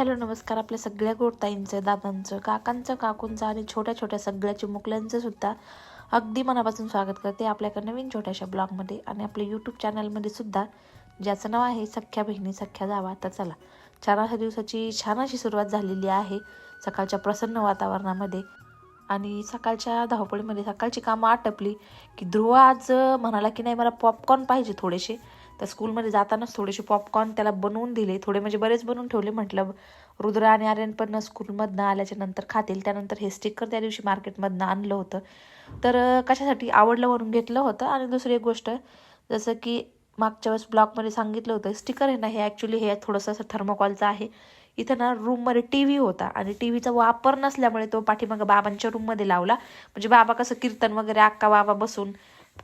Hello नमस्कार आपल्या सगळ्या गोडताईंचं दादांचं काकांचं काकूंचं आणि छोट्या छोट्या सगळ्या चिमुकल्यांचं सुद्धा अगदी मनापासून स्वागत करते आपल्या एका नवीन छोट्याशा ब्लॉगमध्ये आणि आपल्या यूट्यूब चॅनलमध्ये सुद्धा. ज्याचं नाव आहे सख्या बहिणी सख्या जावा. तर चला चार अशा दिवसाची छान अशी सुरुवात झालेली आहे सकाळच्या प्रसन्न वातावरणामध्ये. आणि सकाळच्या धावपळीमध्ये सकाळची कामं आटपली की ध्रुव आज म्हणाला की नाही मला पॉपकॉर्न पाहिजे थोडेसे. तर स्कूलमध्ये जातानाच थोडेसे पॉपकॉर्न त्याला बनवून दिले. थोडे म्हणजे बरेच बनवून ठेवले. म्हटलं रुद्र आणि आर्यन पण स्कूलमधनं आल्याच्यानंतर खातील. त्यानंतर हे स्टिकर त्या दिवशी मार्केटमधनं आणलं होतं. तर कशासाठी? आवडलं म्हणून घेतलं होतं. आणि दुसरी एक गोष्ट जसं की मागच्या वेळेस ब्लॉगमध्ये सांगितलं होतं स्टिकर आहे ना हे ॲक्च्युली हे थोडंसं असं थर्मोकॉलचं आहे. इथं ना रूममध्ये टी व्ही होता. आणि टी व्हीचा वापर नसल्यामुळे तो पाठीमागं बाबांच्या रूममध्ये लावला. म्हणजे बाबा कसं कीर्तन वगैरे अक्का बाबा बसून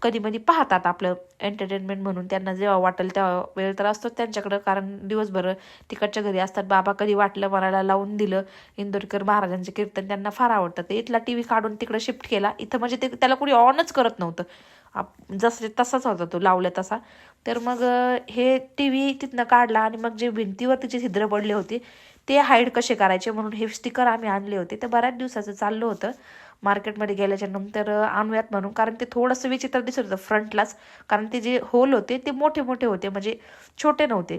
कधी मधी पाहतात आपलं एंटरटेनमेंट म्हणून. त्यांना जेव्हा वाटेल तेव्हा वेळ तर असतोच त्यांच्याकडं कारण दिवसभर तिकडच्या घरी असतात. बाबा कधी वाटलं मनाला लावून दिलं. इंदोरकर महाराजांचे कीर्तन त्यांना फार आवडतं. ते इथला टी व्ही काढून तिकडे शिफ्ट केला. इथं म्हणजे ते त्याला कोणी ऑनच करत नव्हतं. आप जसं तसाच होता तो लावला तसा. तर मग हे टी व्ही तिथनं काढला आणि मग जे भिंतीवरती जे छिद्र पडले होते ते हाईड कसे करायचे म्हणून हे स्टिकर आम्ही आणले होते. ते बऱ्याच दिवसाचं चाललं होतं. मार्केटमध्ये गेल्याच्यानंतर आणूयात म्हणून. कारण ते थोडंसं विचित्र दिसत होतं फ्रंटलाच. कारण ते जे होल होते ते मोठे मोठे होते म्हणजे छोटे नव्हते.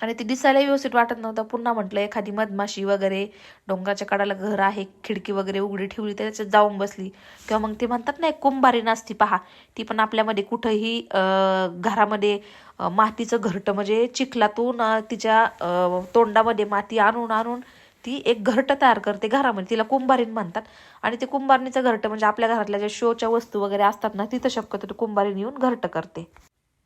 आणि ते दिसायला व्यवस्थित वाटत नव्हतं. पुन्हा म्हटलं एखादी मधमाशी वगैरे डोंगराच्या कडाला घर आहे खिडकी वगैरे उघडी ठेवली तर त्याच्यात जाऊन बसली. किंवा मग ते म्हणतात ना एक कुंभारी नसती पहा. ती पण आपल्यामध्ये कुठंही घरामध्ये मातीचं घरटं म्हणजे चिखलातून तिच्या तोंडामध्ये माती आणून आणून ती एक घरटं तयार करते घरामध्ये. तिला कुंभारीन म्हणतात. आणि ते कुंभारणीचं घरटं म्हणजे आपल्या घरातल्या ज्या शोच्या वस्तू वगैरे असतात ना तिथं शक्यतो ते कुंभारीन येऊन घरटं करते.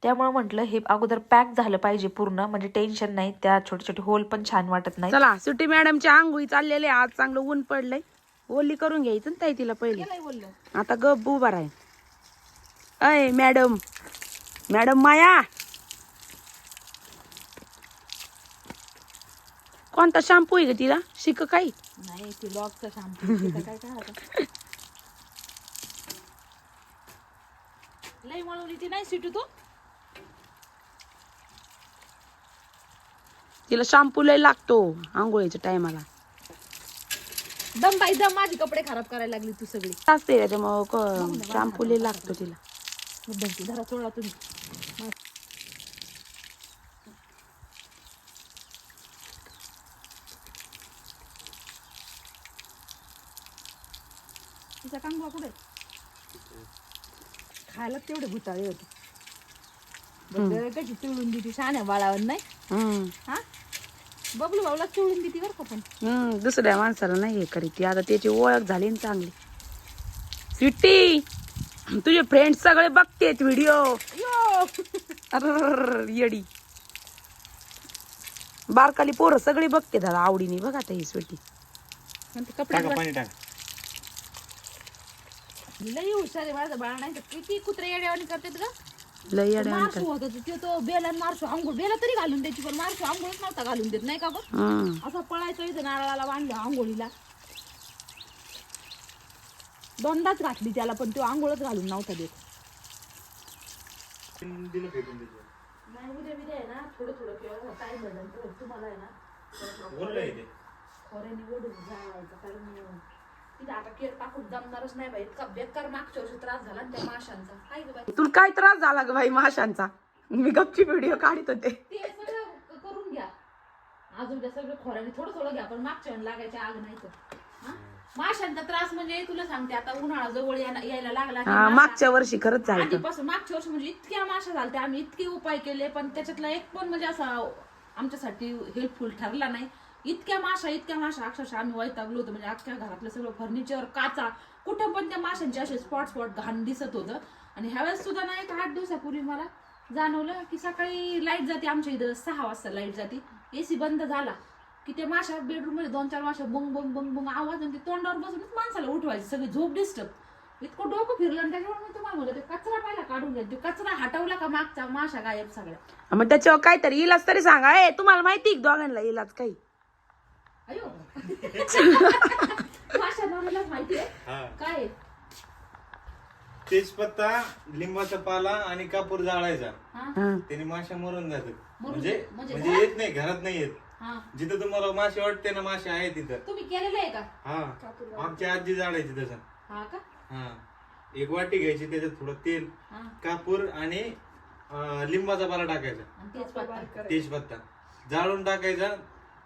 त्यामुळे म्हटलं हे अगोदर पॅक झालं पाहिजे पूर्ण. म्हणजे टेन्शन नाही त्या छोटे छोटे होल पण छान वाटत नाही चला सुट्टी मॅडमची आंघोळी चाललेले आज चांगलं ऊन पडलंय. ओली करून घ्यायचं ना ताई तिला पहिले. आता गप उभा राय अय मॅडम. मॅडम माया. कोणता शॅम्पू आहे ग तिला? शिक काही. नाही ती लॉकचा शॅम्पू काय काय लई म्हणून ती नाही सिटू तो? तिला शॅम्पू लय लागतो आंघोळीच्या टायमाला दम बाई दम. माझे कपडे खराब करायला लागली तू सगळी. असते त्याच्यामुळं शॅम्पू लय लागतो तिला. धरा सोडा तुम्ही कुठे खायला तेवढे भुताळे होते. बरं, कशी चिळून देते शाण्या बाळावर नाही. हम्म. हा? बबलू भाऊला चिळून देते बरं का पण. हम्म दुसऱ्या माणसाला नाही हे करीत ती. आता त्याची ओळख झाली ना चांगली. स्वीटी तुझे फ्रेंड सगळे बघतेत व्हिडिओ यो. येडी. बारकाली पोरं सगळे बघते दादा आवडीने. बघा आता ही स्वीटी. कपडे टाका पाणी टाका. लई हुशार आहे माझं बाळा नाही तर किती कुत्रे येड्यावानी करतात ग येड्या मारसू होत होता ते तो बेला मारसू आंघोळ बेला तरी घालून द्यायची पण मारसू आंघोळच नव्हता घालून देत नाही का. असा पळायचं इथं नारळाला बांधलं आंघोळीला दोनदाच घातली त्याला पण तो आंघोळच घालून नव्हता देत दिलं फेकून त्याच्यावर. नाही उद्या बिद्या आहे ना थोडं थोडं किंवा काय तुम्हाला आहे ना बोललंय ते. खोऱ्याने ओढून जायचं कारण आता केर टाकून जमणारच नाही बाई. इतका बेकार मागच्या वर्षी त्रास झाला त्या माशांचा. काय गं बाई. तुला काय त्रास झाला ग बाई माशांचा? मी गपची व्हिडिओ काढत होते. ते सगळं क- करून घ्या. अजून त्या सगळं खोऱ्याने थोडं थोडं घ्या पण मागच्या वेळी लागायची आग नाही तर. हा? माशांचा त्रास म्हणजे तुला सांगते आता उन्हाळा जवळ यायला यायला लागला की हा, माशा- मागच्या वर्षी खरंच झालं आधीपासून मागच्या वर्षी म्हणजे इतक्या माशा झाल्या आम्ही इतके उपाय केले पण त्याच्यातला एक पण म्हणजे असा आमच्यासाठी हेल्पफुल ठरला नाही. इतक्या माशा इतक्या माशा. अक्षरशः आम्ही वैतागलो होतो. म्हणजे अख्ख्या घरातलं सगळं फर्निचर काचा कुठं पण त्या माशांचे असे स्पॉट स्पॉट घाण दिसत होतं. आणि ह्यावेळेस सुद्धा ना एक आठ दिवसापूर्वी मला जाणवलं की सकाळी लाइट जाते आमच्या इथं. सहा वाजता लाइट जाते. ए सी बंद झाला की ते माशा बेडरूममध्ये दोन चार माशा बंग बंग बंग बंग आवाज आणि ते तोंडावर बसूनच माणसाला उठवायची. सगळी झोप डिस्टर्ब इतकं डोकं फिरलं आणि त्याच्यामुळे मी तुम्हाला म्हणलं ते कचरा पाहिला काढून घ्या. ते कचरा हटवला का मागचा माशा गायब सगळ्या? मग त्याच्यावर काहीतरी इलाज तरी सांगा. ए तुम्हाला माहिती आहे दोघांना इलाज काही? अयो. माहिती आहे. हा. काय आहे? तेजपत्ता लिंबाचा पाला आणि कापूर जाळायचा. हा? हा. त्याने माशा मरून जातात. मरून म्हणजे जातात. म्हणजे म्हणजे येत नाही घरात नाही येत. हा. जिथं तुम्हाला मासे वाटते ना मासे आहे तिथं तुम्ही केलेलं आहे का? हा. आमची आजी जाळायची तसं. हा का? हा. एक वाटी घ्यायची त्याच्यात थोडं तेल हा. कापूर आणि अं, लिंबाचा पाला टाकायचा. आणि तेच पत्ता तेजपत्ता. जाळून टाकायचा.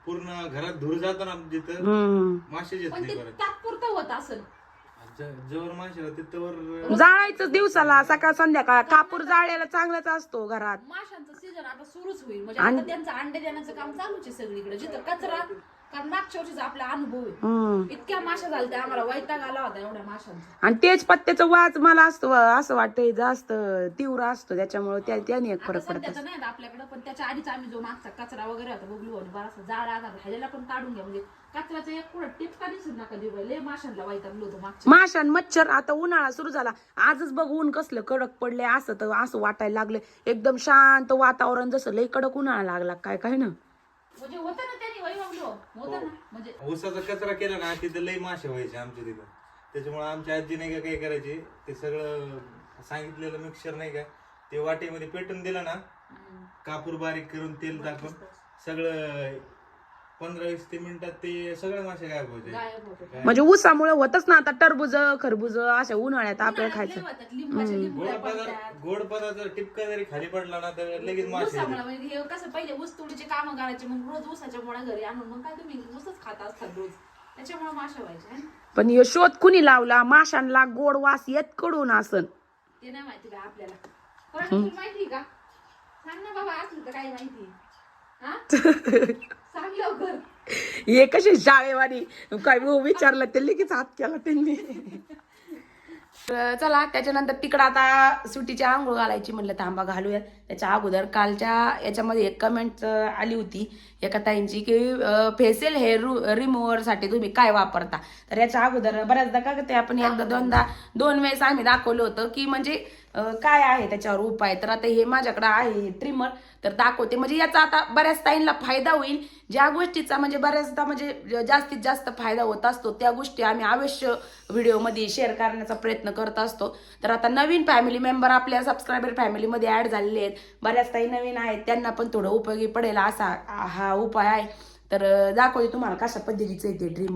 पूर्ण घरात धूर जातो ना जिथं हम्म. मासे येत पण नाही ते परत. तात्पुरतं होत असेल. ज- जवळ मासे होते तवर जाळायचं दिवसाला सकाळ संध्याकाळ. कापूर जाळायला चांगलाच असतो घरात. माशांचं सीझन आता सुरूच होईल. म्हणजे आता त्यांचं अंडे देण्याचं काम चालूच आहे सगळीकडे. जिथं कचरा कारण मागच्या वर्षीचा आपला अनुभव आहे. हम्म. इतक्या माशा झाल्या आम्हाला वैताग आला होता एवढ्या माशांचा. आणि तेच पत्त्याचा वाज मला असतो असं वाटतंय जास्त तीव्र असतो त्याच्यामुळे त्या- त्याने एक आता फरक पडतो सध्याचं नाही आता आपल्याकडे पण त्याच्या आधीच आम्ही जो मागचा कचरा वगैरे होता बघलो आणि बराचसा जाळा आता ह्याला पण काढून घ्या. म्हणजे कचऱ्याचा एक कुठं टिपका दिसू नका देऊ लय माशांना वैतागलो होतो मागच्या माशा आणि मच्छर आता उन्हाळा सुरू झाला. आजच बघ ऊन कसलं कडक पडले असं तर असं वाटायला लागलं एकदम शांत वातावरण जसं लय कडक उन्हाळा लागला काय काय ना? म्हणजे होतं ना त्यांनी होतं ना. म्हणजे ऊसाचा कचरा केला ना तिथं लई मासे व्हायचे आमच्या तिथं. त्याच्यामुळे आमच्या आजी नाही का काय करायची ते सगळं सांगितलेलं मिक्सर नाही का ते वाटीमध्ये पेटून दिलं ना कापूर बारीक करून तेल टाकून सगळं पंधरा वीस ते मिनिटात ते सगळे मासे गायब होते. गायब होतं. म्हणजे ऊसामुळे होतच ना आता टरबूज खरबूज अशा उन्हाळ्यात आपल्याला लय खायचं. लिंबाच्या गोड लिंबूला पडतात. पदार्थ गोड पदार्थ टिपका जरी खाली पडला ना तर लगेच मासे. ऊसामुळं म्हणजे हे कसं पहिले ऊस तोडीचे कामं करायचे मग रोज ऊसाच्या मुळा घरी आणून मग काय तुम्ही ऊसच खाता असतात रोज. त्याच्यामुळे माशा है ना? पण हे शोध कुणी लावला? माशांना गोड वास येत कडून असन. ते नाही माहिती का आपल्याला. तुला माहिती का? सांग ना बाबा असलं तर काय माहिती हा? हे कसे शाळेवाणी काय विचारलं ते लगेच हात केला त्यांनी. तर चला त्याच्यानंतर तिकडं आता सुटीची आंघोळ घालायची म्हणलं थांबा घालूया. त्याच्या अगोदर कालच्या याच्यामध्ये एक कमेंट आली होती. एका ताईंची की फेशियल हेअर रिमूव्हरसाठी तुम्ही काय वापरता? तर याच्या अगोदर बऱ्याचदा काय करते आपण एकदा दोनदा दोन वेळेस आम्ही दाखवलं होतं की म्हणजे काय आहे त्याच्यावर उपाय? तर आता हे माझ्याकडे आहे ट्रिमर तर दाखवते. म्हणजे याचा आता बऱ्याच ताईंना फायदा होईल. ज्या गोष्टीचा म्हणजे बऱ्याचदा म्हणजे जास्तीत जास्त फायदा होत असतो त्या गोष्टी आम्ही अवश्य व्हिडिओमध्ये शेअर करण्याचा प्रयत्न करत असतो. तर आता नवीन फॅमिली मेंबर आपल्या सबस्क्रायबर फॅमिलीमध्ये ॲड झालेले आहेत. बऱ्याच ताई नवीन आहेत. त्यांना पण थोडं उपयोगी पडेल असा हा उपाय आहे. तर दाखवते तुम्हाला कशा पद्धतीचं आहे ते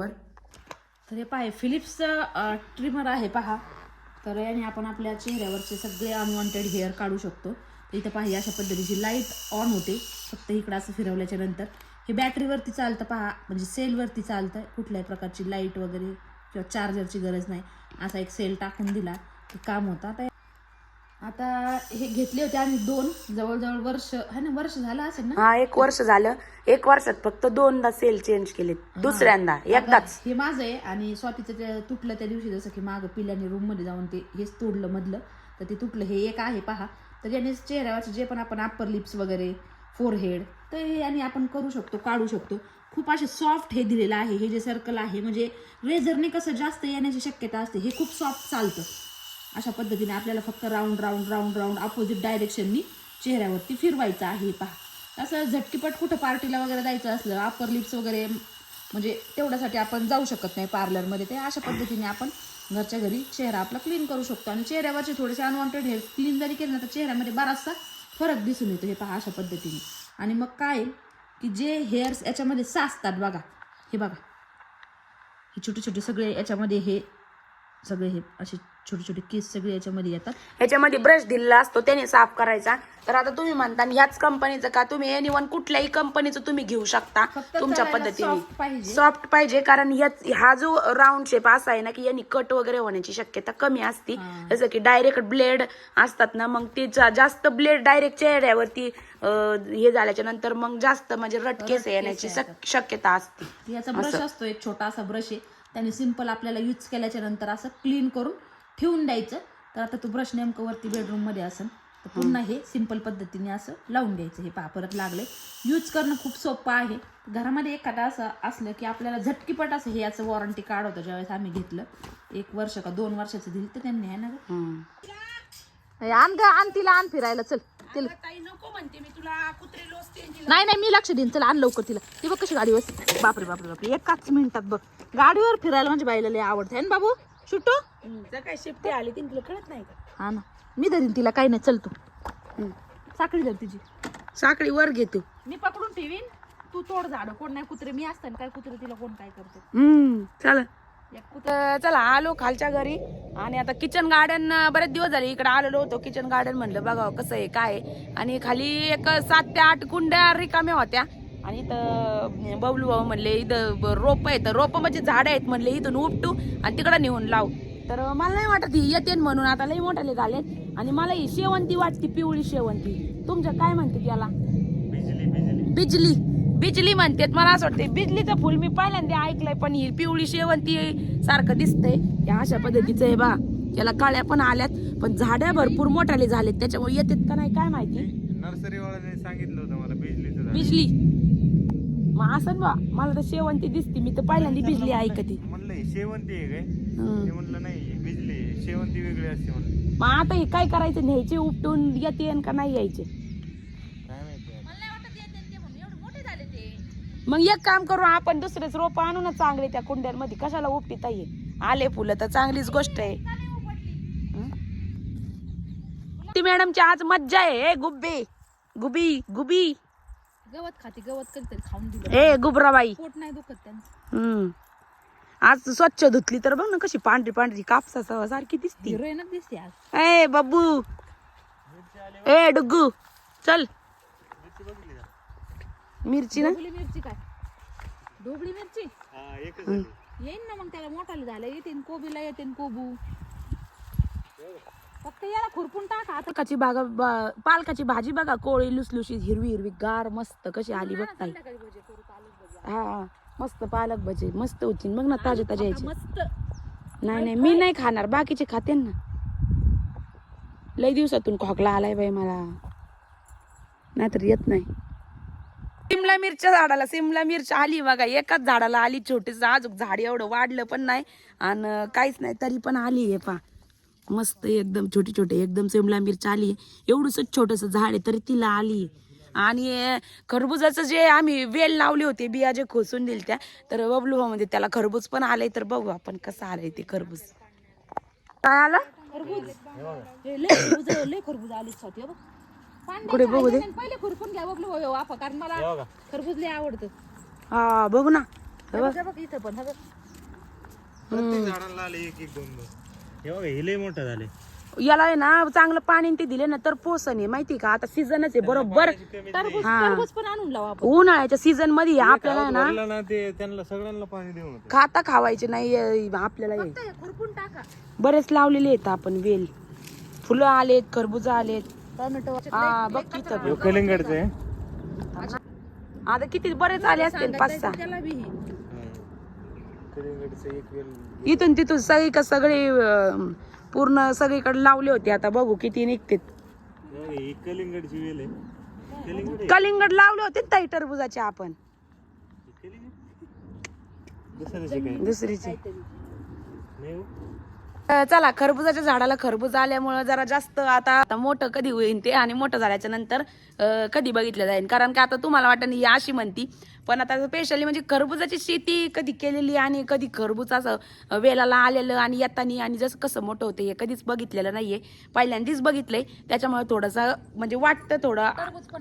तर हे पहा फिलिप्सचं ट्रिमर आहे पहा. तर याने आपण आपल्या चेहऱ्यावरचे सगळे अनवॉन्टेड हेअर काढू शकतो. इथं पाहिजे अशा पद्धतीची लाइट ऑन होते. फक्त इकडं असं फिरवल्याच्या नंतर. हे बॅटरीवरती चालतं पहा म्हणजे सेलवरती चालतं. कुठल्याही प्रकारची लाइट वगैरे किंवा चार्जरची गरज नाही. असा एक सेल टाकून दिला की काम होतं. आता आता हे घेतले होते आम्ही दोन जवळजवळ वर्ष है ना वर्ष झालं असेल ना? हा एक वर्ष झालं. एक वर्षात फक्त दोनदा सेल चेंज केले दुसऱ्यांदा एकदाच. हे माझं आहे आणि स्वातीचं ते तुटलं त्या दिवशी जसं की मागं पिल्याने रूममध्ये जाऊन ते हेच तोडलं मधलं. तर ते तुटलं हे एक आहे पहा. तर याने चेहऱ्यावरचे जे पण आपण अप्पर लिप्स वगैरे फोरहेड तर हे याने आपण करू शकतो काढू शकतो. खूप असे सॉफ्ट हे दिलेलं आहे हे जे सर्कल आहे म्हणजे रेझरने कसं जास्त येण्याची शक्यता असते हे खूप सॉफ्ट चालतं. अशा पद्धतीने आपल्याला फक्त round round round round opposite डायरेक्शननी चेहऱ्यावरती फिरवायचं आहे. पहा. असं झटकीपट कुठं पार्टीला वगैरे जायचं असलं अपर लिप्स वगैरे म्हणजे तेवढ्यासाठी आपण जाऊ शकत नाही पार्लरमध्ये ते अशा पद्धतीने आपण घरच्या घरी चेहरा आपला क्लीन करू शकतो. आणि चेहऱ्यावरचे थोडेसे अनवॉन्टेड हेअर क्लीन जरी केले ना तर चेहऱ्यामध्ये बराचसा फरक दिसून येतो हे पहा अशा पद्धतीने. आणि मग काय की जे हेअर्स याच्यामध्ये साचतात बघा. हे बघा. हे छोटे छोटे सगळे याच्यामध्ये हे सगळे हे असे छोटे छोटे केस सगळे याच्यामध्ये येतात. ह्याच्यामध्ये ब्रश दिलेला असतो त्याने साफ करायचा. तर आता तुम्ही म्हणता ह्याच कंपनीचं का? तुम्ही एनी वन कुठल्याही कंपनीचं तुम्ही घेऊ शकता तुमच्या पद्धतीने. सॉफ्ट पाहिजे कारण ह्याच हा जो राऊंड शेप असा आहे ना की यांनी कट वगैरे होण्याची शक्यता कमी असती. जसं की डायरेक्ट ब्लेड असतात ना मग ते जास्त ब्लेड डायरेक्ट चेहऱ्यावरती हे झाल्याच्यानंतर मग जास्त म्हणजे रटकेस येण्याची शक- शक्यता असते. याचा ब्रश असतो एक छोटा असा ब्रश आहे. त्याने सिंपल आपल्याला यूज केल्याच्यानंतर असं क्लीन करून ठेवून द्यायचं. तर आता तो ब्रश नेमकं वरती बेडरूममध्ये असेल तर पुन्हा हे सिंपल पद्धतीने असं लावून द्यायचं हे पहा परत लागले यूज करणं खूप सोपं आहे. घरामध्ये एखादा असं असलं की आपल्याला झटकीपट असं हे याचं वॉरंटी कार्ड होतं ज्यावेळेस आम्ही घेतलं. एक वर्ष का दोन वर्षाचं दिलं तर त्यांनी आहे ना. आण ग आण तिला आण फिरायला चल. तिला नको म्हणते मी तुला. कुत्रे लोचते नाही नाही मी लक्ष देईन. चल आण लवकर तिला. ती बघ कशी गाडीवर बापरे बापरे बापरे. एकाच मिनिटात बघ. गाडीवर फिरायला म्हणजे बाईला लय आवडते. है ना बाबू? शुटू? काय शिफ्टी आली ती तुला कळत नाही का? हा ना. मी धरीन तिला. काही नाही चल तू. साखळी धर तिची. साखळी वर घे तू. मी पकडून ठेवीन. तू तोड झाड. कोण नाही कुत्रे. मी असताना काय कुत्रे तिला कोण काय करते? चला. तर चला आलो खालच्या घरी. आणि आता किचन गार्डन बरेच दिवस झाले इकडे आलेलो होतो. किचन गार्डन म्हणलं बघावं कसं आहे काय आहे. आणि खाली एक सात ते आठ कुंड्या रिकाम्या होत्या. आणि इथं बबलू भाऊ म्हणले इथं रोप आहेत. रोप म्हणजे झाडं आहेत म्हणले इथून उपटू आणि तिकडं नेऊन लावू. तर मला नाही वाटत ही येते म्हणून. आता लई मोठाले झालेत आणि मला ही शेवंती वाटते पिवळी शेवंती. तुमच्या काय म्हणते त्याला बिजली. बिजली. बिजली म्हणतात मला असं वाटतं बिजलीचं फुल मी पहिल्यांदा ऐकलंय पण ही पिवळी शेवंती सारखं दिसतंय. या अशा पद्धतीचं आहे बा. याला काळ्या पण आल्यात पण झाड्या भरपूर मोठाले झालेत. त्याच्यामुळे येतात का नाही काय माहिती? नर्सरी सांगितलं होतं मला बिजलीचं झाड. बिजली. मग असं बा मला तर शेवंती दिसते मी तर पहिल्यांदा बिजली ऐकते. म्हणलं हे शेवंती आहे काय? हम्म. ते म्हणलं नाही ही बिजली आहे. शेवंती वेगळी असते म्हणलं. मग आता हे काय करायचं न्यायचे उपटून येते का नाही यायचे काय माहिती आता. मग एक काम करू आपण दुसरेच रोप आणू ना चांगले त्या कुंड्यांमध्ये. कशाला उपटीता ये आले फुलं तर चांगलीच गोष्ट आहे? ती मॅडमची आज मज्जा आहे. ए गुब्बी. गुबी गुबी. गवत खाते गवत कधीतरी खाऊन दिलं. ए गुबराबाई. पोट नाही दुखत त्यांचं. हम्म आज स्वच्छ धुतली तर बघ ना कशी पांढरी पांढरी कापसा सारखी दिसती. हिरोईनच दिसते आज. ए बब्बू. ए डुग्गू. चल. मिरची ना? ढोबळी मिरची काय? ढोबळी मिरची? हा, एकच. येईन ना मग त्याला मोठाले झालं. येते कोबीला येते कोबू. फक्त याला खुरपून टाका. आता पालकाची बागा बा- पालकाची भाजी बघा कोळी लुसलुशीत हिरवी हिरवी गार मस्त कशी आली बघ ताई. संध्याकाळी भजे करू पालक भजे. हा हा. मस्त पालक भजे मस्त होती बघ ना ताजे ताजे यायचे. मस्त. नाही नाही मी नाही खाणार. बाकीचे खाते ना. लई दिवसातून खोकला आलाय बाई मला. नाहीतर येत नाही. सिमला मिरच्या झाडाला सिमला मिरची आली बघा एकाच झाडाला आली छोटीच अजून झाड एवढं वाढलं पण नाही. आणि काहीच नाही तरी पण आली आहे पा मस्त एकदम छोटी छोटी एकदम सिमला मिरची आली. एवढंच छोटस झाड आहे तरी तिला आली. आणि खरबुजाचं जे आम्ही वेल लावले होते बिया जे खोसून दिल त्या तर बबलू म्हणजे त्याला खरबूज पण आलंय तर बघू आपण कसं आलंय ते खरबूज. काय आलं? खरबूज हे लय खरबूज लय कुठे बघू दे. पहिले खुरपून घ्या बघलो हो वाफा कारण मला खरबूज लय आवडतं. हा बघू ना. हे बघ, हे बघ इथं पण हे बघ. प्रत्येक झाडाला आले एक एक दोन दोन. हे बघा हे लय मोठं झाले. याला आहे ना चांगलं पाणी ते दिले ना तर पोसन आहे माहिती का? आता सीझनच आहे बरोबर. टरबूज हा. टरबूज पण आणून लावा आपण. उन्हाळ्याच्या सीझनमध्ये आपल्याला आहे ना भरलं ना ते त्यांना सगळ्यांना पाणी देऊन होतं. खाता खावायचे नाही अं, आपल्याला हे. हे खुरपून टाका. बरेच लावलेले आहेत आपण वेल. फुलं आलेत खरबुज आलेत. टोमॅटो हा बघ तिथं कलिंगडचं. आता किती बरेच आले असतील पाच सहा त्याला बी. हे. कलिंगडचं एक वेल इथून तिथून सगळी का सगळे पूर्ण सगळीकडे लावले होते. आता बघू किती निघते कलिंगड लावले होते ना ताई टरबुजाचे आपण. दुसरीचे हो? चला खरबुजाच्या झाडाला खरबूज आल्यामुळं जरा जास्त आता मोठं कधी होईल ते आणि मोठं झाल्याच्यानंतर कधी बघितलं जाईल कारण की आता तुम्हाला वाटतं ही अशी म्हणती पण आता स्पेशली म्हणजे खरबुजाची शेती कधी केलेली आणि कधी खरबूज असं वेलाला आलेलं आणि येतानी आणि जसं कसं मोठं होतं हे कधीच बघितलेलं नाहीये. पहिल्यांदाच बघितलंय. त्याच्यामुळे थोडंसं म्हणजे वाटतं थोडं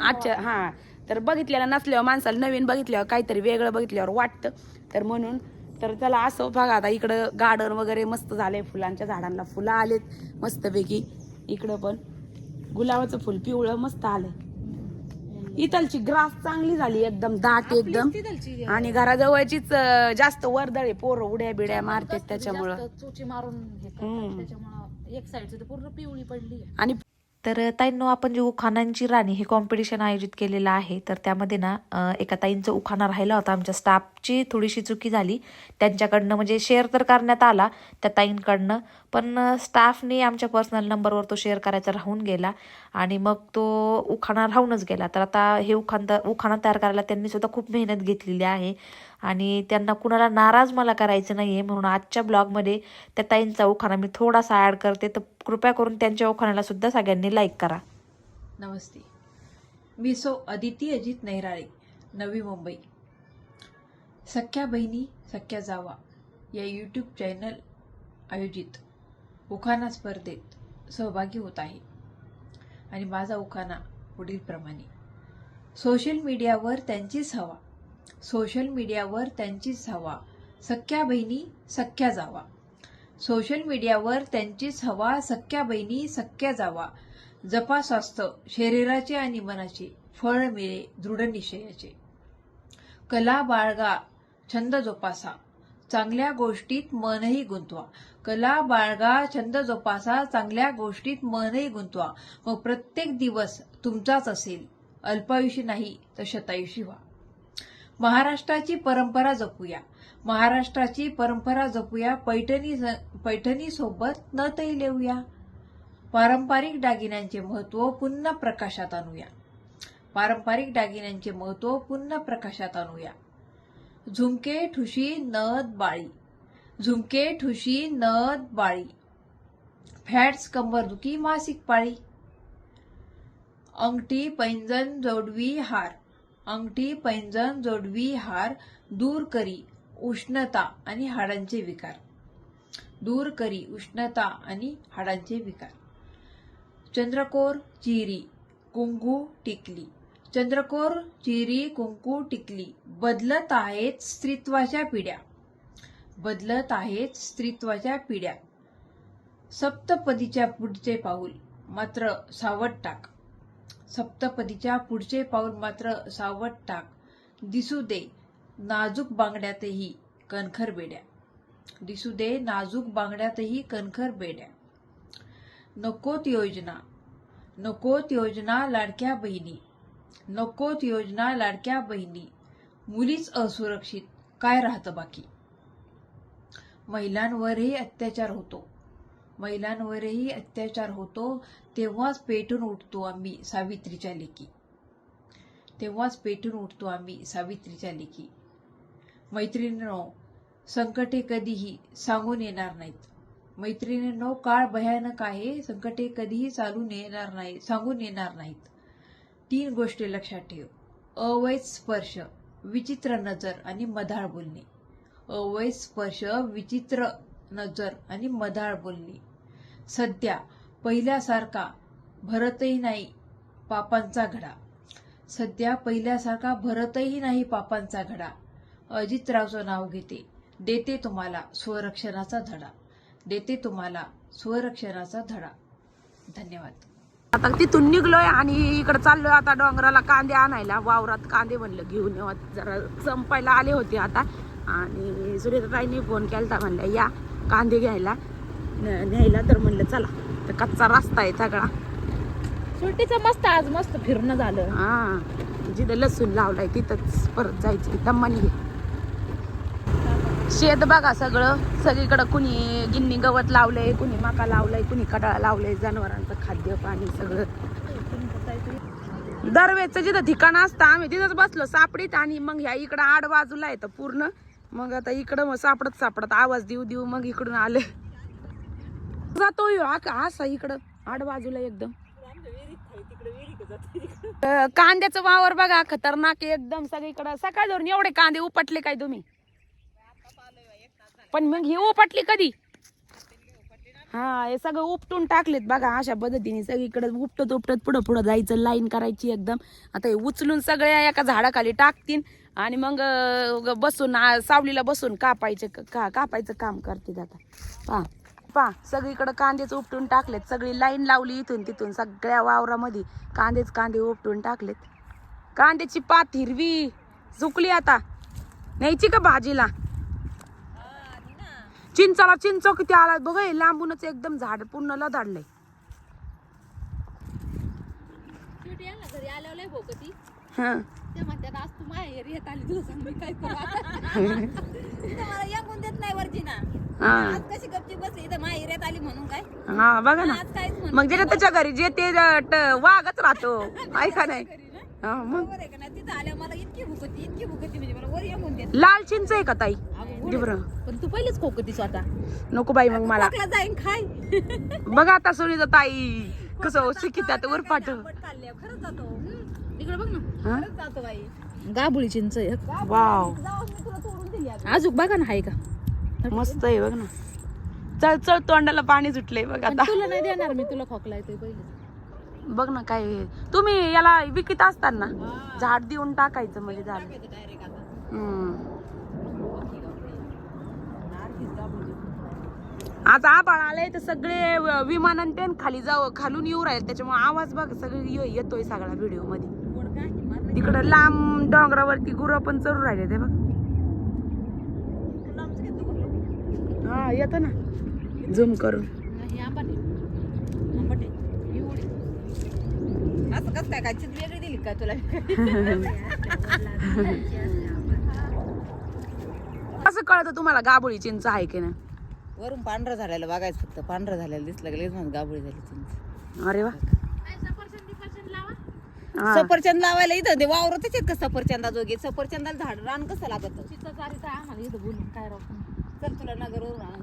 अच्छा हां. तर बघितलेलं नसल्यावर माणसाला नवीन बघितल्यावर काहीतरी वेगळं बघितल्यावर वाटतं. तर म्हणून तर त्याला असं बघा आता इकडं गार्डन वगैरे मस्त झालंय फुलांच्या झाडांना. फुलं आलेत मस्तपैकी. इकडं पण गुलाबाचं फुल पिवळं मस्त आलं इथलची ग्रास चांगली झाली एकदम दाट एकदम. आणि घराजवळचीच जास्त वर्दळ पोरं उड्या बिड्या मारतात त्याच्यामुळं. मारून हे एक साईडची तर पूर्ण पिवळी पडली आणि तर ताईंनो आपण जे उखाणांची राणी हे कॉम्पिटिशन आयोजित केलेलं आहे तर त्यामध्ये ना एका ताईंचं उखाणा राहिला होता. आमच्या स्टाफची थोडीशी चुकी झाली. त्यांच्याकडनं म्हणजे शेअर तर करण्यात आला त्या ताईंकडनं पण स्टाफने आमच्या पर्सनल नंबरवर तो शेअर करायचा राहून गेला आणि मग तो उखाणा राहूनच गेला. तर आता हे उखाण उखाणा तयार करायला त्यांनी सुद्धा खूप मेहनत घेतलेली आहे. आणि त्यांना कुणाला नाराज मला करायचं नाही आहे म्हणून आजच्या ब्लॉगमध्ये त्या ताईंचा उखाणा मी थोडासा ॲड करते. तर कृपया करून त्यांच्या उखाण्याला सुद्धा सगळ्यांनी लाईक करा. नमस्ते. मी सो अदिती अजित नैराळे नवी मुंबई. सख्या बहिणी सख्या जावा या यूट्यूब चॅनल आयोजित उखाणा स्पर्धेत सहभागी होत आहे. आणि माझा उखाणा पुढीलप्रमाणे. सोशल मीडियावर त्यांचीच हवा. सोशल मीडियावर त्यांचीच हवा. सख्या बहिणी सख्या जावा. सोशल मीडियावर त्यांचीच हवा सख्या बहिणी सख्या जावा. जपा स्वास्थ्य शरीराचे आणि मनाचे. फळ मिळे दृढ निश्चयाचे. कला बाळगा छंद जोपासा. चांगल्या गोष्टीत मनही गुंतवा. कला बाळगा छंद जोपासा. चांगल्या गोष्टीत मनही गुंतवा. मग प्रत्येक दिवस तुमचाच असेल. अल्पायुषी नाही तर शतायुषी व्हा. महाराष्ट्राची परंपरा जपूया. महाराष्ट्राची परंपरा जपूया. पैठणी पैठणी सोबत नतही लिहूया पारंपरिक दागिन्यांचे महत्त्व पुन्हा प्रकाशात आणूया. पारंपरिक दागिन्यांचे महत्त्व पुन्हा प्रकाशात आणूया. झुमके ठुशी नद बाळी. झुमके ठुशी नद बाळी. फॅट्स कंबरदुखी मासिक पाळी. अंगठी पैंजण जोडवी हार. अंगठी पैंजण जोडवी हार दूर करी उष्णता आणि हाडांचे विकार. दूर करी उष्णता आणि हाडांचे विकार. चंद्रकोर चिरी कुंकू टिकली. चंद्रकोर चिरी कुंकू टिकली. बदलत आहेत स्त्रीत्वाच्या पिढ्या. बदलत आहेत स्त्रीत्वाच्या पिढ्या. सप्तपदीच्या पुढचे पाऊल मात्र सावट टाक. सप्तपदीच्या पुढचे पाऊल मात्र सावट टाक. दिसू दे नाजूक बांगड्यातही कणखर बेड्या. दिसू दे नाजूक बांगड्यातही कणखर बेड्या. नकोत योजना नकोत योजना लाडक्या बहिणी नकोत योजना लाडक्या बहिणी. मुलीच असुरक्षित काय राहतं बाकी? महिलांवरही अत्याचार होतो. महिलांवरही अत्याचार होतो तेव्हाच पेटून उठतो आम्ही सावित्रीच्या लेखी तेव्हाच पेटून उठतो आम्ही सावित्रीच्या लेखी मैत्रिणींनो संकटे कधीही सांगून येणार नाहीत. मैत्रिणींनो काळ भयानक आहे संकटे कधीही चालून येणार नाही सांगून येणार नाहीत. तीन गोष्टी लक्षात ठेव. अवैध स्पर्श विचित्र नजर आणि मधाळ बोलणे. अवैध स्पर्श विचित्र नजर आणि मधाळ बोलणे. सध्या पहिल्यासारखा भरतही नाही पापांचा घडा. सध्या पहिल्यासारखा भरतही नाही पापांचा घडा. अजितरावचं नाव घेते. देते तुम्हाला स्वरक्षणाचा धडा. देते तुम्हाला स्वरक्षणाचा धडा. धन्यवाद. आता तिथून निघलोय आणि इकडे चाललोय आता डोंगराला कांदे आणायला. वावरात कांदे म्हणलं घेऊन येऊ. जरा संपायला आले होते आता. आणि सुरेताईने फोन केला म्हणलं या कांदे घ्यायला. न्यायला तर म्हणलं चला तर कच्चा रस्ता आहे सगळा. सुट्टीचं मस्त आज मस्त फिरणं झालं. हा जिथं लसूण लावलाय तिथंच परत जायचं दम्मानी शेत बघा सगळं. सगळीकडं कुणी गिन्नी गवत लावलंय कुणी मका लावलंय कुणी कडाळा लावलंय जनावरांचं खाद्य पाणी सगळं. दरवेळचं जिथं ठिकाण असतं आम्ही तिथंच बसलो सापडीत आणि मग ह्या इकडं आड बाजूला येतं पूर्ण. मग आता इकडं मग सापडत सापडत आवाज देऊ देऊ मग इकडून आले. जातो ह्यो हा असा इकडं आड बाजूला एकदम. अं, कांद्याचं वावर बघा खतरनाक आहे एकदम सगळीकडं. सकाळ धरून एवढे कांदे उपटले काय तुम्ही? पण मग ही उपटली कधी? हा हे सगळं उपटून टाकलेत बघा अशा पद्धतीने सगळीकडे उपटत उपटत पुढं पुढं जायचं लाईन करायची एकदम. आता हे उचलून सगळ्या एका झाडाखाली टाकतील आणि मग अं, बसून आ, सावलीला बसून कापायचे का कापायचं काम करते आता. पा पा सगळीकडे कांदेच उपटून टाकलेत. सगळी लाईन लावली इथून तिथून सगळ्या वावरामध्ये. कांदेच कांदे उपटून टाकलेत. कांद्याची पात हिरवी सुकली आता. न्यायची का भाजीला? चिंचाला चिंच किती आला बघ लांबूनच एकदम झाड पूर्ण लदाडलंय. शेवटी यांना घरी आल्यावर लय भोकती हा. ते म्हणतात आज तू माहेर येत आली तुला सांग मी काय करू आता. इथं मला यांकून देत नाही हा. आज कशी गपची बसली इथं आली म्हणून काय? हा बघा ना. आज काहीच म्हणून मग ज्याच्या त्याच्या घरी जे ते ट- वागच राहतो. ऐका नाही? हा मग? बरोबर आहे का नाही? तिथं आल्या मला इतकी भुकती इतकी भुकती म्हणजे मला वर देत. लाल चिंच आहे का ताई? अगं, पण तू पहिलेच खोकती स्वतः. नको बाई मग मला. खोकला जाईन खाय. बघा आता सुनीता ताई. कसं शिकितात आंबट खाल्ल्या खरंच जातो. इकडे बघ ना. हा? खरंच जातो बाई. गाबुळी चिंच आहे. वाव. जाऊ मी तुला तोडून दिली आज. अजून बघा ना आहे का? मस्त आहे बघ ना. चल चल तोंडाला पाणी सुटलंय बघ पण आता. तुला नाही देणार मी तुला खोकला येतोय पहिले. बघ ना काय तुम्ही याला विकत असताना झाड देऊन टाकायचं म्हणजे झाड. डायरेक्ट आता. हम्म. आता आबाळ आलंय तर सगळे व- विमानान ते खाली जाऊ खालून येऊ राहिले त्याच्यामुळे आवाज बघ सगळे येतोय सगळा व्हिडिओमध्ये. तिकडं लांब डोंगरावरती गुरं पण चरू राहिले ते बघ. हा येत ना. झूम करून. असं कसं काय वेगळी दिली तुला कसं कळतं तुम्हाला गाबोळी चिंच आहे की नाही? वरून पांढरं झालेलं बघायचं फक्त. पांढरं झालेलं दिसलं गेलं गाबळी झाली चिंच. अरे वा. सफरचंद लावायला इथं ते वावरतच आहेत का सफरचंदा जोगे? सफरचंदाला झाड रान कसं लागत? आम्हाला इथं बोलून काय चल तुला नगरवरून.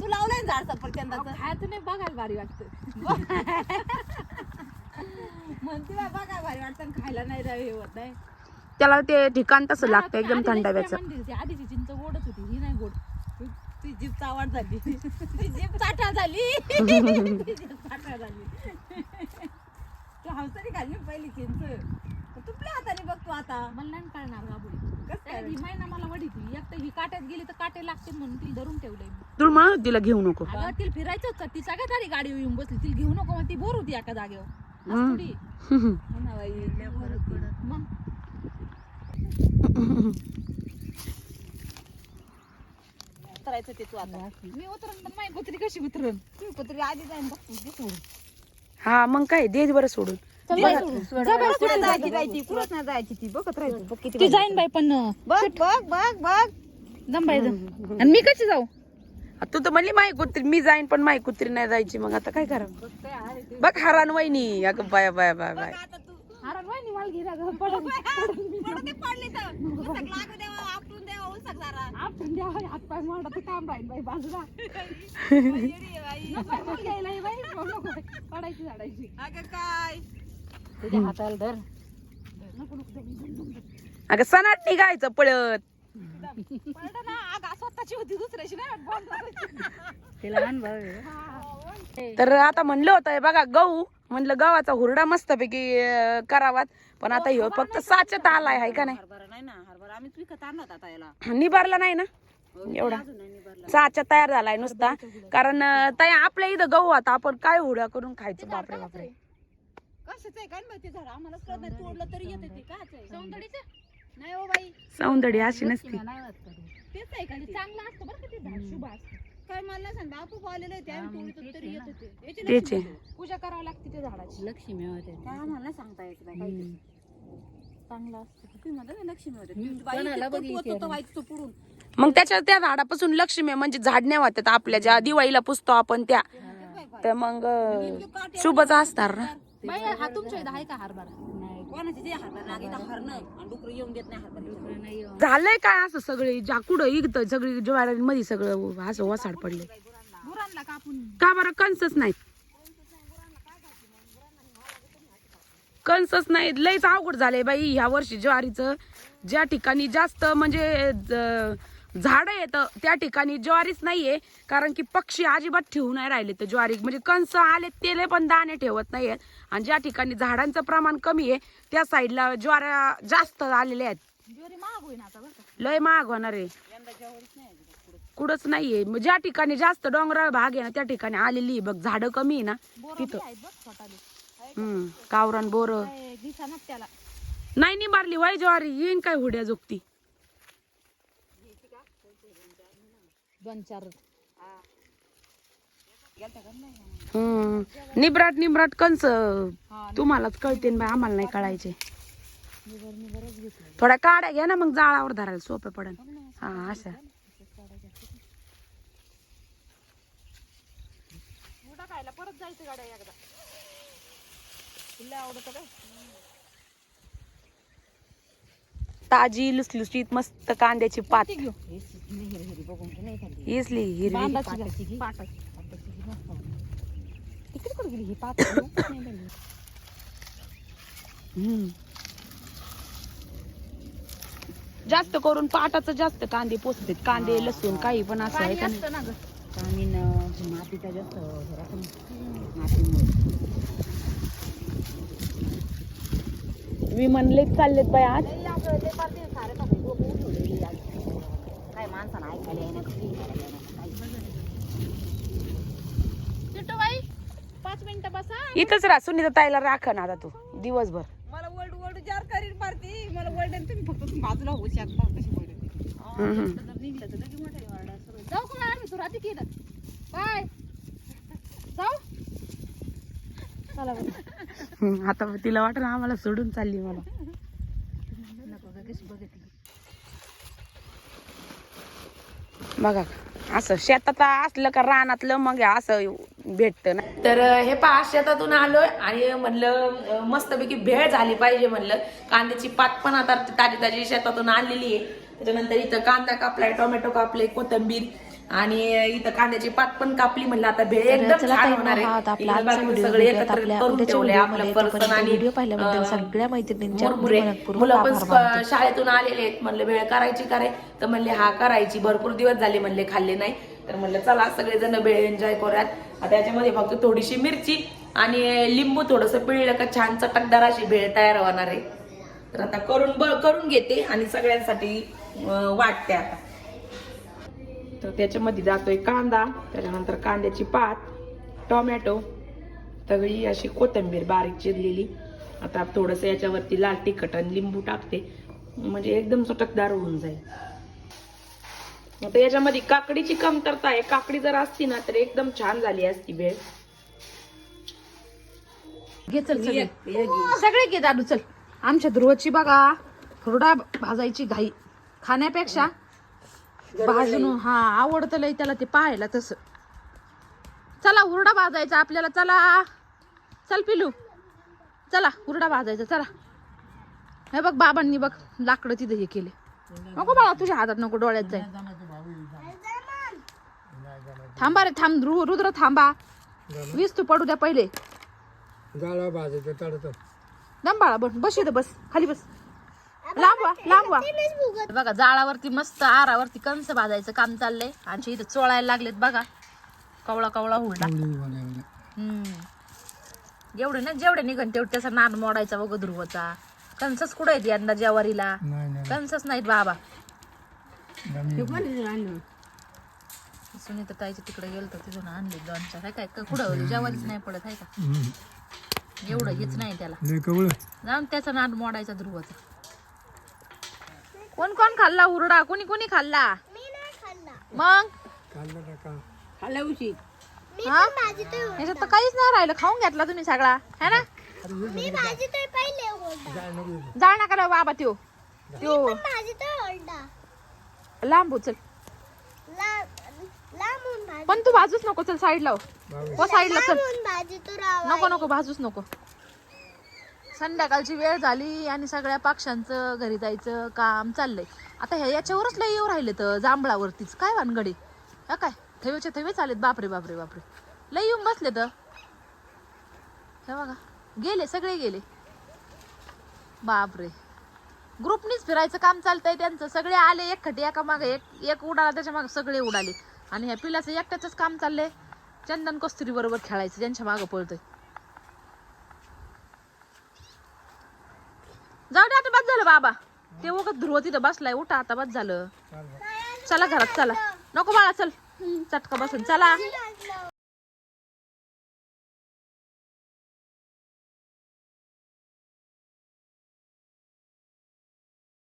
तू लावलंय झाड सफरचंदाचं? खायचं नाही बघायला भारी वाटतं. म्हणते बा बघा भारी वाटतं आणि खायला नाही राव हे होत नाही. त्याला ते ठिकाण तसं लागतं एकदम थंडाव्याचं. आधीची चिंच गोडच होती. ही नाही गोड ती जीप चावट झाली. ती जीप चाटा झाली. ती जीभ चाटा झाली. खाल्ली पहिली चिंच तुपल्या हाताने बघ तू आता. मला नाही कळणार गाबोळी कसं काय? ही महिना मला वडीती एक तर ही काट्यात गेली तर काटे लागते म्हणून तिला धरून ठेवलंय तुला घेऊ नको. अगं तिला फिरायचं होतं. ती सगळ्यात आधी गाडी येऊन बसली. तिला घेऊ नको मग ती बोर होती एका जागेवर. थोडी. हो. मग? उतरायचं ते तू आता. मी उतरण पण माझी पत्री कशी उतरण पत्री आधी जाईन बघ दे. हा मग काय? देज बरं सोडून. कुठं नाही जायची? जायची कुठंच नाही जायची ती. बघत राहायची बघ किती ती जाईन बाई पण बघ बघ. बघ बघ दम बाई दम. आणि मी कशी जाऊ? तू तर म्हणली माई कुत्री मी जाईन पण माई कुत्री नाही जायची. मग आता काय करा बघ हरान वहिनी. अगं बाय बाय बाय बाय. वहिनी मला गं. पडून पडली तर. लागू आपटून जरा. हात पाय मांडा तर काम राहील बाई बाजूला. पडायची झाडायची. अगं काय? तुझ्या हाताला धर. अगं सणाट निघायचं पळत. पडलं ना आग स्वतःची होती दुसऱ्याची नाही बॉम्ब लावायची. तर आता म्हणलं होतं हे बघा गहू. म्हणलं गव्हाचा हुरडा मस्तपैकी अं, करावात. पण आता ह्यो फक्त साचत आलाय हाय का नाही? हरभरा नाही ना हरभरा आम्हीच विकत आणला होता आता याला. निभारला नाही ना? एवढा. अजून नाही निभारला. साचा तयार झालाय नुसता. कारण अं, ताई आपल्या इथं गहू आता आपण काय हुरडा करून खायचं? बापरे बापरे. कशाच आहे काय माहिती झाड आम्हाला कळत नाही. तोडलं तरी येते ते. काच आहे. सौंदर्याचं? नाही हो बाई. सौंदर्य अशी नसती. तेच आहे का? ते? चांगलं असतं बरं का ते झाड. शुभ असतं. काय मला नाही सांग बापू आलेलं आहे ते आम्ही तोडीतो तरी येत होते. याची तेच लक्ष्मी आहे. होते. पूजा करावी लागते त्या झाडाची. लक्ष्मी होते काय आम्हाला नाही सांगता येत नाही काही. चांगलं असतं. तुम्ही म्हणता ना लक्ष्मी होते. तुमची बाई इतकं पोचत होतं बाईचं पुढून. मग त्याच्या त्या झाडापासून लक्ष्मी म्हणजे झाडण्या वाटतात आपल्या ज्या दिवाळीला पुसतो आपण त्या. तर मग अं, शुभच असणार ना? बाई हा तुमच्या इथं आहे का हरभरा? कोणाची ते हरभरा. नाग इथं हरणं आणि डुकरं येऊन देत नाही हरभरा नाही झालंय काय असं सगळे? जाकुड इगत सगळी ज्वारीमध्ये सगळं असं वसाड पडले गुरांना कापून. का बरं? कणसच नाहीत. कणसच नाही लयच अवघड झालंय बाई ह्या वर्षी ज्वारीचं. ज्या ठिकाणी जास्त म्हणजे झाड येत त्या ठिकाणी ज्वारीच नाहीये कारण की पक्षी अजिबात ठेवू नाही राहिले तर ज्वारी. म्हणजे कणस आले तेले पण दाणे ठेवत नाहीयेत. आणि ज्या ठिकाणी झाडांचं प्रमाण कमी आहे त्या साईडला ज्वाऱ्या जास्त आलेल्या आहेत. ज्वारी लय महाग होणार आहे. कुठंच नाहीये. मग ज्या ठिकाणी जास्त डोंगराळ भाग आहे ना त्या ठिकाणी आलेली आहे. बघ झाडं कमी आहे ना तिथं. हम्म कावरान बोर. नाही निभारली वय ज्वारी येईन काय हुड्या जोगती दोन चार. हम्म. निबराट निबराट कंस. तुम्हालाच कळते बाय आम्हाला नाही कळायचे. थोड्या काड्या घ्या ना मग जाळावर धरायला सोपं पडन हा असं उडा खायला परत जायचं गाड्या एकदा. आवडत ताजी लुसलुसीत मस्त कांद्याची पात. इसली हिरवी ही. जास्त करून पाटाचं जास्त कांदे पोचते कांदे लसूण काही पण असं आहे मातीचा जास्त. मातीमुळे. चाललेत बाय आज. असं लई फार ते सारे का भाई डोकं उठवलेली आज. काय माणसानं ऐकायला काही. पाच मिनिटं बसा. इथंच राहा सुनीता ताईला राखा ना आता तू दिवसभर. मला वर्ड वर्ड जार करीन पारती मला वर्ड तुम्ही फक्त बाजूला होऊ शकता कशी वर्ड हम्म. निघलं तर लगे मोठा वारडा सगळं. जाऊ आम्ही तू राहते केलं. काय जाऊ. चला आता तिला वाटलं आम्हाला सोडून चालली मला नको ग कशी बघितली बघा असं शेतात असलं का रानातलं मग असं भेटतं ना. तर हे पहा शेतातून आलोय आणि म्हणलं मस्तपैकी भेळ झाली पाहिजे म्हणलं. कांद्याची पात पण आता ताजी ताजी शेतातून आणलेली आहे. त्याच्यानंतर इथं कांदा कापलाय टोमॅटो कापले कोथंबीर आणि इथं कांद्याची पात पण कापली म्हणलं आता भेळ एकदम छान होणार आहे. सगळे एकत्र करून ठेवले आपलं. पर्सन आणि व्हिडिओ पाहिल्याबद्दल सगळ्या मैत्रिणींच्या मुलं पण शाळेतून आलेले आहेत म्हणलं भेळ करायची करे तर म्हणले हा करायची. भरपूर दिवस झाले म्हणले खाल्ले नाही. तर म्हणलं चला सगळेजण भेळ एन्जॉय करूयात. आता याच्यामध्ये फक्त थोडीशी मिरची आणि लिंबू थोडस पिळलं का छान चटकदार अशी भेळ तयार होणार आहे. तर आता करून करून घेते आणि सगळ्यांसाठी वाटते आता. तर त्याच्यामध्ये जातोय कांदा त्याच्यानंतर कांद्याची पात टोमॅटो सगळी अशी कोथिंबीर बारीक चिरलेली. आता थोडस याच्यावरती लाल तिखट आणि लिंबू टाकते. म्हणजे एकदम चटकदार होऊन जाईल. आता याच्यामध्ये काकडीची कमतरता आहे. काकडी जर असती ना तर एकदम छान झाली असती भेळ. घे चल सगळे सगळे घे दादू चल. आमच्या ध्रुवची बघा हुरडा भाजायची घाई. खाण्यापेक्षा भाजून हा आवडतं लय त्याला ते पाहायला तसं. चला हुरडा भाजायचा आपल्याला चला. चल पिलू. चला हुरडा भाजायचा चला. हे बघ बाबांनी बघ लाकडं तिथे हे केले. नको बाळा तुझ्या हातात नको डोळ्यात जाय थांबा रे थांब रु- रुद्र थांबा. वीस तू पडू द्या पहिले. गाळा भाजायचं तडतं दम बाळा बस बस इथं बस खाली बस. लांब वा लांब वा बघा जाळावरती मस्त आरावरती कंस भाजायचं काम चाललंय. आणि इथं चोळायला लागलेत बघा. कवळा कवळा हुरडा. हम्म. जेवढे ना जेवढे निघन तेवढे त्याचा नाद मोडायचा बघ ध्रुवचा कंसच कुठं आहेत यंदा जेवारीला? नाही नाही. कंसच नाहीत बाबा. सुनीता ताईच्या तिकडे गेलो तर तिथून आणले दोन चार. काय? का कुठं जेवारीच नाही पडत आहे का? एवढं हेच नाही त्याला. जाऊन त्याचा नाद मोडायचा ध्रुवाचा. कोण कोण खाल्ला हुरडा? कोणी कोणी खाल्ला? मग? खाल्लं का? हा? याच्यात तर काहीच नाही राहिलं. खाऊन घेतला तुम्ही सगळा. है ना? जाळ नका लावू बाबा त्यो. त्यो. लांब हो, चल पण तू भाजूच नको. चल साईड लाव हो साईडला चल. नको नको भाजूच नको. संध्याकाळची वेळ झाली आणि सगळ्या पक्ष्यांचं घरी जायचं काम चाललंय. आता ह्या याच्यावरच लय येऊ राहिले तर जांभळावरतीच. काय वानगडी? हा काय? थवेचे थवे चालेत बापरे बापरे बापरे. लय येऊन बसले तर हे बघा गेले सगळे गेले. बापरे. ग्रुपनीच फिरायचं काम चालतंय त्यांचं. सगळे आले एक खटी एका मागे एक एक उडाला त्याच्यामागे सगळे उडाले. आणि ह्या पिलाचं एकट्याचंच काम चाललंय. चंदन कस्तुरी बरोबर खेळायचं त्यांच्या मागं पळतोय. जाऊ दे आता बस झालं बाबा. ते उगत ध्रुव तिथं बसलाय. उठा आता बस झालं. चला घरात चला. नको बाळा चल. चटका बसून चला.